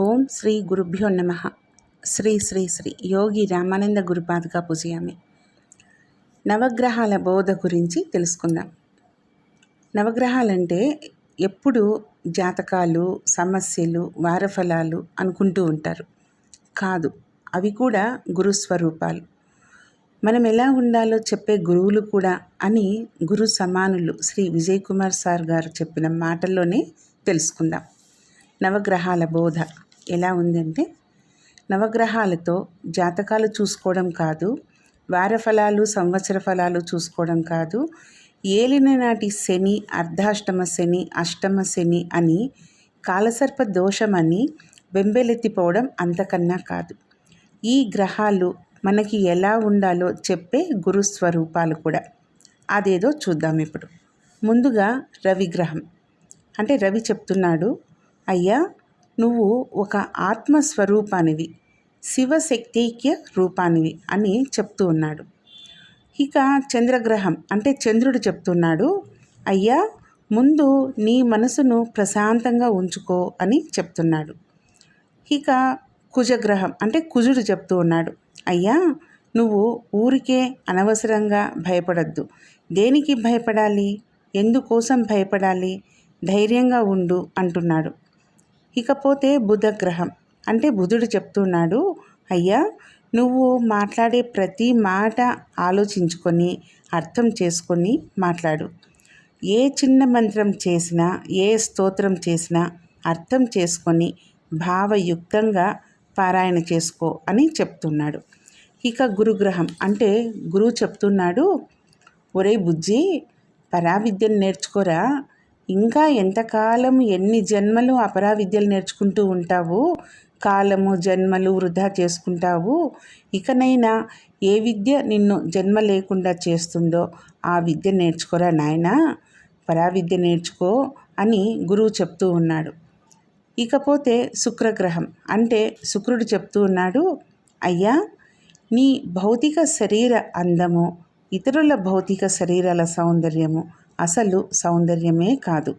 ఓం శ్రీ గురుభ్యో నమ. శ్రీ శ్రీ శ్రీ యోగి రామానంద గురుపాదుగా పూజయామి. నవగ్రహాల బోధ గురించి తెలుసుకుందాం. నవగ్రహాలంటే ఎప్పుడు జాతకాలు సమస్యలు వారఫలాలు అనుకుంటూ ఉంటారు. కాదు అవి కూడా గురుస్వరూపాలు. మనం ఎలా ఉండాలో చెప్పే గురువులు కూడా అని గురు సమానులు శ్రీ విజయ్ కుమార్ సార్ గారు చెప్పిన మాటల్లోనే తెలుసుకుందాం. నవగ్రహాల బోధ. ఎలా ఉందంటే నవగ్రహాలతో జాతకాలు చూసుకోవడం కాదు వార ఫలాలు సంవత్సర ఫలాలు చూసుకోవడం కాదు ఏలిన నాటి శని అర్ధాష్టమ శని అష్టమ శని అని కాలసర్ప దోషమని బెంబెలెత్తిపోవడం అంతకన్నా కాదు. ఈ గ్రహాలు మనకి ఎలా ఉండాలో చెప్పే గురుస్వరూపాలు కూడా. అదేదో చూద్దాం ఇప్పుడు. ముందుగా రవిగ్రహం అంటే రవి చెప్తున్నాడు అయ్యా నువ్వు ఒక ఆత్మస్వరూపానివి శివశక్తిక్య రూపానివి అని చెప్తూ ఉన్నాడు. ఇక చంద్రగ్రహం అంటే చంద్రుడు చెప్తున్నాడు అయ్యా ముందు నీ మనసును ప్రశాంతంగా ఉంచుకో అని చెప్తున్నాడు. ఇక కుజగ్రహం అంటే కుజుడు చెప్తూ ఉన్నాడు అయ్యా నువ్వు ఊరికే అనవసరంగా భయపడద్దు. దేనికి భయపడాలి? ఎందుకోసం భయపడాలి? ధైర్యంగా ఉండు అంటున్నాడు. ఇకపోతే బుధగ్రహం. అంటే బుధుడు చెప్తున్నాడు అయ్యా నువ్వు మాట్లాడే ప్రతి మాట ఆలోచించుకొని అర్థం చేసుకొని మాట్లాడు. ఏ చిన్న మంత్రం చేసినా ఏ స్తోత్రం చేసినా అర్థం చేసుకొని భావయుక్తంగా పారాయణ చేసుకో అని చెప్తున్నాడు. ఇక గురుగ్రహం. అంటే గురువు చెప్తున్నాడు ఒరే బుజ్జి పరావిద్యను నేర్చుకోరా? ఇంకా ఎంతకాలం ఎన్ని జన్మలు అపరా విద్యలు నేర్చుకుంటూ ఉంటావు కాలము జన్మలు వృధా చేసుకుంటావు ఇకనైనా ఏ విద్య నిన్ను జన్మ లేకుండా చేస్తుందో ఆ విద్య నేర్చుకోరా నాయనా? పరావిద్య నేర్చుకో అని గురువు చెప్తూ ఉన్నాడు. ఇకపోతే శుక్రగ్రహం అంటే శుక్రుడు చెప్తూ ఉన్నాడు అయ్యా నీ భౌతిక శరీర అందము ఇతరుల భౌతిక శరీరాల సౌందర్యము అసలు సౌందర్యమే కాదు.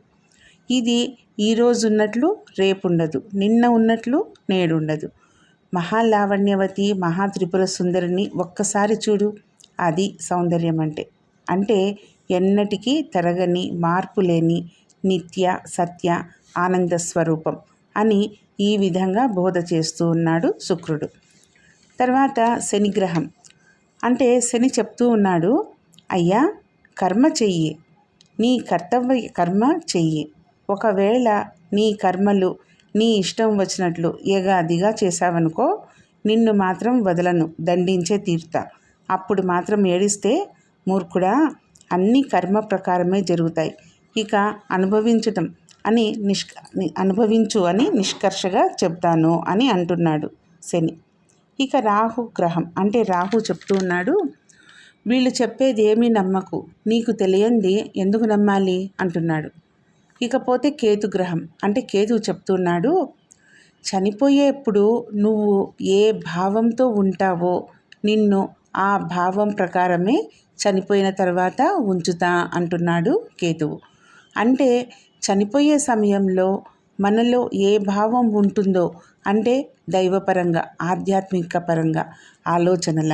ఇది ఈరోజు ఉన్నట్లు రేపు ఉండదు నిన్న ఉన్నట్లు నేడుండదు. మహాలావణ్యవతి మహాత్రిపుర సుందరిని ఒక్కసారి చూడు అది సౌందర్యం అంటే అంటే ఎన్నటికీ తరగని మార్పు లేని నిత్య సత్య ఆనంద స్వరూపం అని ఈ విధంగా బోధ చేస్తూ ఉన్నాడు శుక్రుడు. తర్వాత శనిగ్రహం. అంటే శని చెప్తూ ఉన్నాడు అయ్యా కర్మ చెయ్యి. నీ కర్తవ్య కర్మ చెయ్యి. ఒకవేళ నీ కర్మలు నీ ఇష్టం వచ్చినట్లు ఏగాదిగా చేశావనుకో నిన్ను మాత్రం వదలను దండించే తీరుతా. అప్పుడు మాత్రం ఏడిస్తే మూర్ఖుడా అన్ని కర్మ ప్రకారమే జరుగుతాయి. ఇక అనుభవించటం అని నిష్క అనుభవించు అని నిష్కర్షగా చెప్తాను అని అంటున్నాడు శని. ఇక రాహు గ్రహం అంటే రాహు చెప్తూ ఉన్నాడు వీళ్ళు చెప్పేది ఏమీ నమ్మకు. నీకు తెలియంది ఎందుకు నమ్మాలి? అంటున్నాడు. ఇకపోతే కేతు గ్రహం. అంటే కేతు చెప్తున్నాడు చనిపోయేప్పుడు నువ్వు ఏ భావంతో ఉంటావో నిన్ను ఆ భావం ప్రకారమే చనిపోయిన తర్వాత ఉంచుతా అంటున్నాడు కేతువు. అంటే చనిపోయే సమయంలో మనలో ఏ భావం ఉంటుందో అంటే దైవపరంగా ఆధ్యాత్మిక పరంగా ఆలోచనల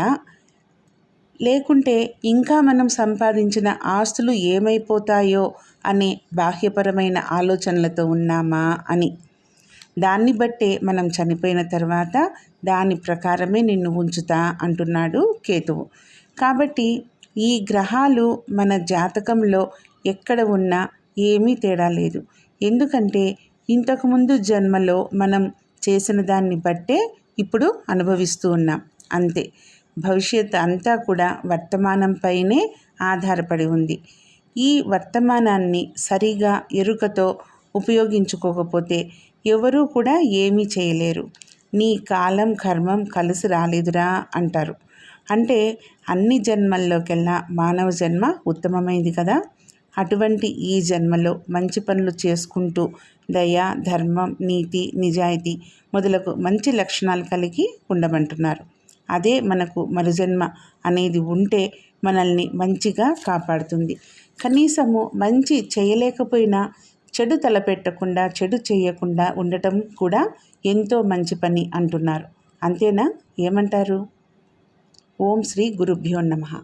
లేకుంటే ఇంకా మనం సంపాదించిన ఆస్తులు ఏమైపోతాయో అనే బాహ్యపరమైన ఆలోచనలతో ఉన్నామా అని. దాన్ని బట్టే మనం చనిపోయిన తర్వాత దాని ప్రకారమే నిన్ను ఉంచుతా అంటున్నాడు కేతువు. కాబట్టి ఈ గ్రహాలు మన జాతకంలో ఎక్కడ ఉన్నా ఏమీ తేడా లేదు. ఎందుకంటే ఇంతకుముందు జన్మలో మనం చేసిన దాన్ని బట్టే ఇప్పుడు అనుభవిస్తూ ఉన్నాం. అంతే. భవిష్యత్ అంతా కూడా వర్తమానంపైనే ఆధారపడి ఉంది. ఈ వర్తమానాన్ని సరిగా ఎరుకతో ఉపయోగించుకోకపోతే ఎవరూ కూడా ఏమీ చేయలేరు. నీ కాలం కర్మం కలిసి రాలేదురా అంటారు. అంటే అన్ని జన్మల్లోకెల్లా మానవ జన్మ ఉత్తమమైంది కదా? అటువంటి ఈ జన్మలో మంచి పనులు చేసుకుంటూ దయ ధర్మం నీతి నిజాయితీ మొదలగు మంచి లక్షణాలు కలిగి ఉండమంటున్నారు. అదే మనకు మరుజన్మ అనేది ఉంటే మనల్ని మంచిగా కాపాడుతుంది. కనీసము మంచి చేయలేకపోయినా చెడు తలపెట్టకుండా చెడు చేయకుండా ఉండటం కూడా ఎంతో మంచి పని అంటున్నారు. అంతేనా? ఏమంటారు? ఓం శ్రీ గురుభ్యో నమ.